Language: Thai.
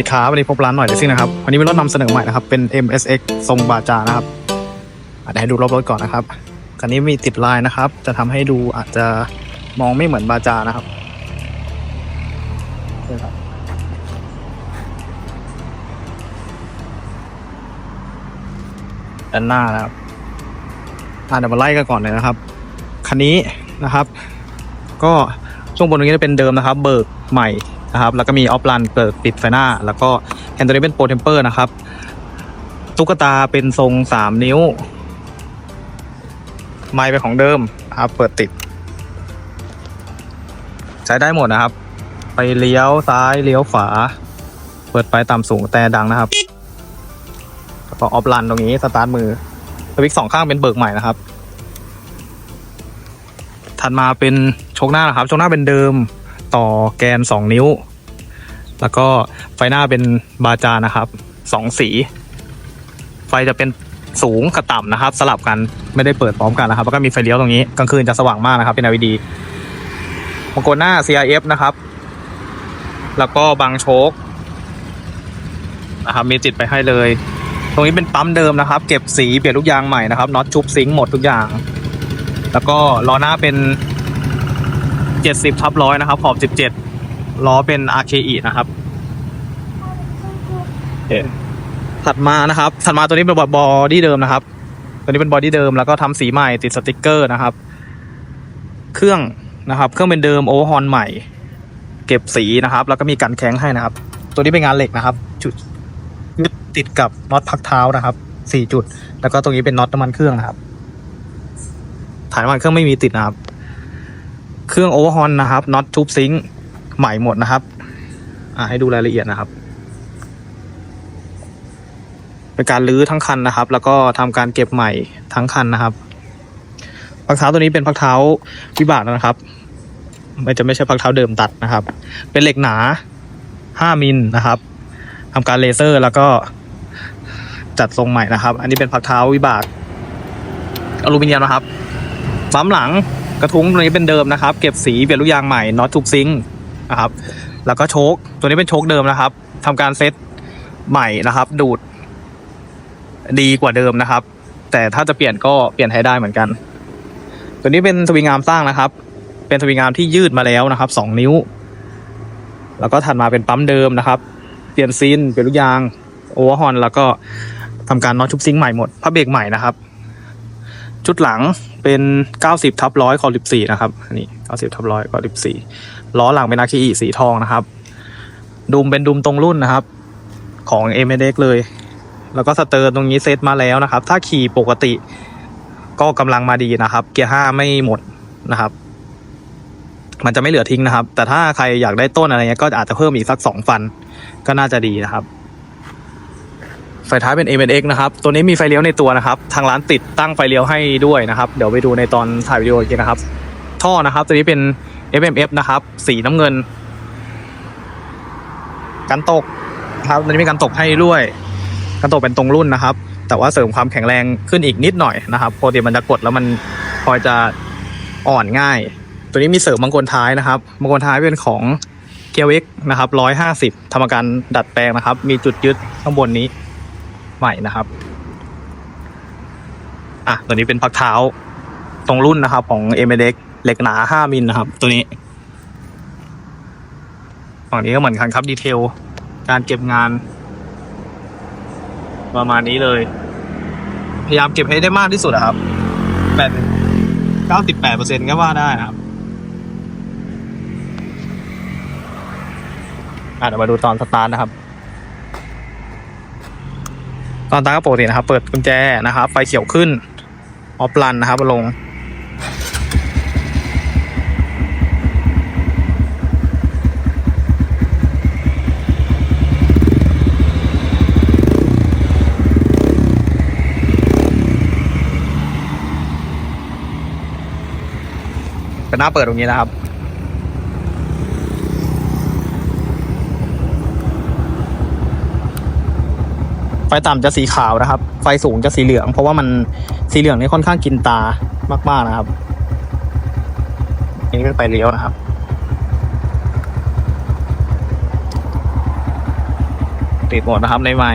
ดีครับวันนี้พบร้านหน่อยเลซิ่งนะครับวันนี้มีรถนำเสนอใหม่นะครับเป็น MSX ทรงบาจานะครับอาจจะให้ดูรอบรถก่อนนะครับคันนี้มีติดลายนะครับ จะทำให้ดูอาจจะมองไม่เหมือนบาจานะครับนี่ครับด้านหน้านะครับอ่าเดี๋ยวมาไล่กันก่อนเลยนะครับคันนี้นะครับ ก็ช่วงบนตรงนี้จะเป็นเดิมนะครับ เบิกใหม่ นะครับ แล้วก็มีออฟลันเปิดปิดไฟหน้า แล้วก็แฮนด์ตัวนี้เป็นโปรเทมเปอร์นะครับ ตุ๊กตาเป็นทรงสามนิ้ว ไม้เป็นของเดิมครับเปิดติด ใช้ได้หมดนะครับ ไปเลี้ยวซ้ายเลี้ยวขวา เปิดไฟต่ำสูงแต่ดังนะครับแล้วก็ออฟลันตรงนี้สตาร์ทมือสวิตช์สองข้างเป็นเบิกใหม่นะครับถัดมาเป็นโชคหน้านะครับโชคหน้าเป็นเดิม ต่อแกน 2 นิ้ว แล้วก็ไฟหน้าเป็นบาจานะครับสองสี ไฟจะเป็นสูงกับต่ำนะครับ สลับกันไม่ได้เปิดพร้อมกันนะครับ แล้วก็มีไฟเลี้ยวตรงนี้กลางคืนจะสว่างมากนะครับเป็น LED มงกลหน้า CRF นะครับ แล้วก็บางโชคนะครับมีติดไปให้เลย ตรงนี้เป็นปั๊มเดิมนะครับ เก็บสีเปลี่ยนลูกยางใหม่นะครับน็อตชุบซิงค์หมดทุกอย่าง แล้วก็ล้อหน้าเป็น 70ทับร้อยนะครับ ขอบ 17 ล้อเป็น RKE นะครับเถัดมานะครับถัดมาตัวนี้เป็นบอดี้เดิมนะครับ ตัวนี้เป็นบอดี้เดิมแล้วก็ทำสีใหม่ติดสติกเกอร์นะครับ เครื่องนะครับ เครื่องเป็นเดิมโอเวอร์ฮอนใหม่ เก็บสีนะครับ แล้วก็มีกันแข้งให้นะครับ ตัวนี้เป็นงานเหล็กนะครับ จุดยึดติดกับน็อตพักเท้านะครับสี่จุด แล้วก็ตรงนี้เป็นน็อตน้ำมันเครื่องนะครับถ่ายน้ำมันเครื่องไม่มีติดนะครับ เครื่องโอเวอร์ฮอนนะครับน็อตทูบซิงค์ใหม่หมดนะครับ อ่าให้ดูรายละเอียดนะครับ เป็นการรื้อทั้งคันนะครับ แล้วก็ทำการเก็บใหม่ทั้งคันนะครับพักเท้าตัวนี้เป็นพักเท้าวิบากนะครับไม่จะไม่ใช่พักเท้าเดิมตัดนะครับ เป็นเหล็กหนา5มิลนะครับทำการเลเซอร์แล้วก็จัดทรงใหม่นะครับ อันนี้เป็นพักเท้าวิบากอลูมิเนียมนะครับปั๊มหลัง กระทุ้งตัวนี้เป็นเดิมนะครับ เก็บสีเปลี่ยนลูกยางใหม่น็อตทุกซิงนะครับ แล้วก็โชคตัวนี้เป็นโชคเดิมนะครับทำการเซตใหม่นะครับ ดูด ดีกว่าเดิมนะครับ แต่ถ้าจะเปลี่ยนก็เปลี่ยนให้ได้เหมือนกัน ตัวนี้เป็นสวิงอามสร้างนะครับ เป็นสวิงอามที่ยืดมาแล้วนะครับสองนิ้ว แล้วก็ถัดมาเป็นปั๊มเดิมนะครับ เปลี่ยนซีนเปลี่ยนลูกยางโอเวอร์ฮอนแล้วก็ทำการน็อตชุบซิงใหม่หมดผ้าเบรกใหม่นะครับ ชุดหลังเป็น 90ทับร้อยคอ14นะครับนี่90ทับร้อยคอ14ล้อหลังเป็นอาคีอีสีทองนะครับ ดุมเป็นดุมตรงรุ่นนะครับ ของ m อ x เลย แล้วก็สเตอร์ตรงนี้เซตมาแล้วนะครับ ถ้าขี่ปกติก็กำลังมาดีนะครับ เกียร์ห้าไม่หมดนะครับ มันจะไม่เหลือทิ้งนะครับ แต่ถ้าใครอยากได้ต้นอะไรเงี้ยก็อาจจะเพิ่มอีกสักสองฟันก็น่าจะดีนะครับ ไฟท้ายเป็น m x นะครับ ตัวนี้มีไฟเลี้ยวในตัวนะครับ ทางร้านติดตั้งไฟเลี้ยวให้ด้วยนะครับ เดี๋ยวไปดูในตอนถ่ายวิดีโออีกทีนะครับ ท่อนะครับ ตัวนี้เป็น FMF นะครับ สีน้ำเงิน กันตกนะครับตัวนี้มีกันตกให้ด้วย กันตกเป็นตรงรุ่นนะครับ แต่ว่าเสริมความแข็งแรงขึ้นอีกนิดหน่อยนะครับปกติมันจะกดแล้วมันพอจะอ่อนง่าย ตัวนี้มีเสริมมังกรท้ายนะครับ มังกรท้ายเป็นของเกียร์เวกนะครับร้อยห้าสิบทำการดัดแปลงนะครับ มีจุดยึดข้างบนนี้ ใหม่นะครับ อะตัวนี้เป็นพักเท้าตรงรุ่นนะครับ ของ m อ x เหล็กหนา 5มิลนะครับ ตัวนี้ฝั่งนี้ก็เหมือนกันครับดีเทล การเก็บงาน ประมาณนี้เลย พยายามเก็บให้ได้มากที่สุดอะครับแปดเก้าสิบแปดเปอร์เซ็นต์ก็ว่าได้นะครับอะเดี๋ยวมาดูตอนสตาร์ทนะครับ ตอนตั้งก็ปกตินะครับ เปิดกุญแจนะครับ ไฟเขียวขึ้น ออฟลันนะครับลง เป็นหน้าเปิดตรงนี้นะครับ ไฟต่ำจะสีขาวนะครับ ไฟสูงจะสีเหลือง เพราะว่ามันสีเหลืองนี่ค่อนข้างกินตามากๆนะครับอันนี้เป็นไฟเลี้ยวนะครับ ติดหมดนะครับในไม้